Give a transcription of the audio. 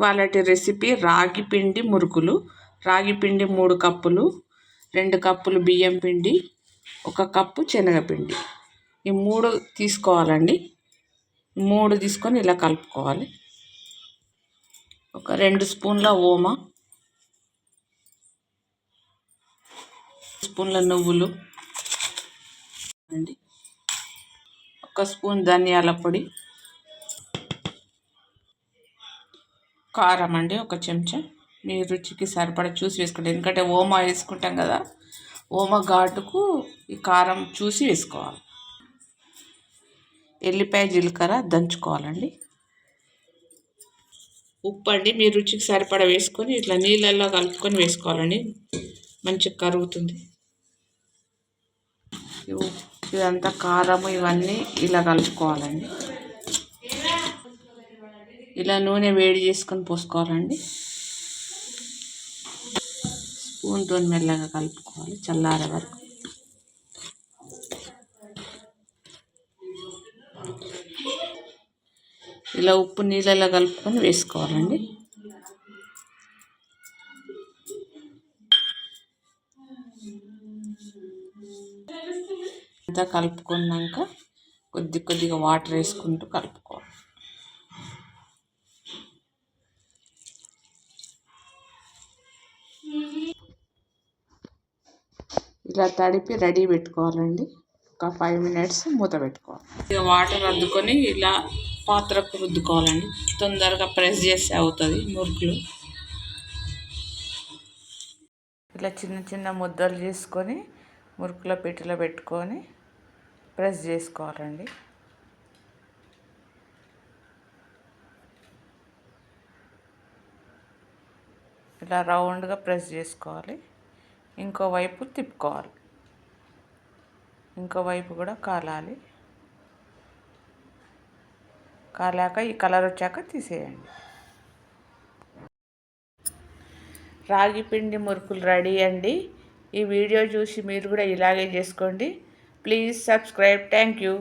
వాళ్ళటి recipe రాగి పిండి మురుకులు రాగి పిండి మూడు కప్పులు రెండు కప్పులు బియ్యం పిండి ఒక కప్పు శనగపిండి. ఈ మూడు తీసుకోవాలండి. మూడు తీసుకొని ఇలా కలుపుకోవాలి. ఒక రెండు స్పూన్ల ఓమ స్పూన్ల నువ్వులు అండి. ఒక స్పూన్ ధనియాల పొడి కారం అండి ఒక చెంచా. మీ రుచికి సరిపడ చూసి వేసుకోండి. ఎందుకంటే ఓమా వేసుకుంటాం కదా ఓమ ఘాటుకు ఈ కారం చూసి వేసుకోవాలి. ఎల్లిపాయ జీలకర్ర దంచుకోవాలండి. ఉప్పు అండి మీ రుచికి సరిపడ వేసుకొని ఇట్లా నీళ్ళల్లో కలుపుకొని వేసుకోవాలండి. మంచిగా కరుగుతుంది. ఇదంతా కారము ఇవన్నీ ఇలా కలుపుకోవాలండి. ఇలా నూనె వేడి చేసుకొని పోసుకోవాలండి. స్పూన్తో మెల్లగా కలుపుకోవాలి చల్లారే వరకు. ఇలా ఉప్పు నీళ్ళలో కలుపుకొని వేసుకోవాలండి. అంతా కలుపుకున్నాక కొద్ది కొద్దిగా వాటర్ వేసుకుంటూ కలుపుకోవాలి. ఇలా తడిపి రెడీ పెట్టుకోవాలండి. ఒక ఫైవ్ మినిట్స్ మూత పెట్టుకోవాలి. ఇక వాటర్ అద్దుకొని ఇలా పాత్రకు రుద్దుకోవాలండి. తొందరగా ప్రెస్ చేస్తే అవుతుంది మురుకులు. ఇలా చిన్న చిన్న ముద్దలు చేసుకొని మురుకుల పెట్టిలో పెట్టుకొని ప్రెస్ చేసుకోవాలండి. ఇలా రౌండ్గా ప్రెస్ చేసుకోవాలి. ఇంకోవైపు తిప్పుకోవాలి. ఇంకోవైపు కూడా కాలాలి. కాలాక ఈ కలర్ వచ్చాక తీసేయండి. రాగి పిండి మురుకులు రెడీ అండి. ఈ వీడియో చూసి మీరు కూడా ఇలాగే చేసుకోండి. Please subscribe. Thank you.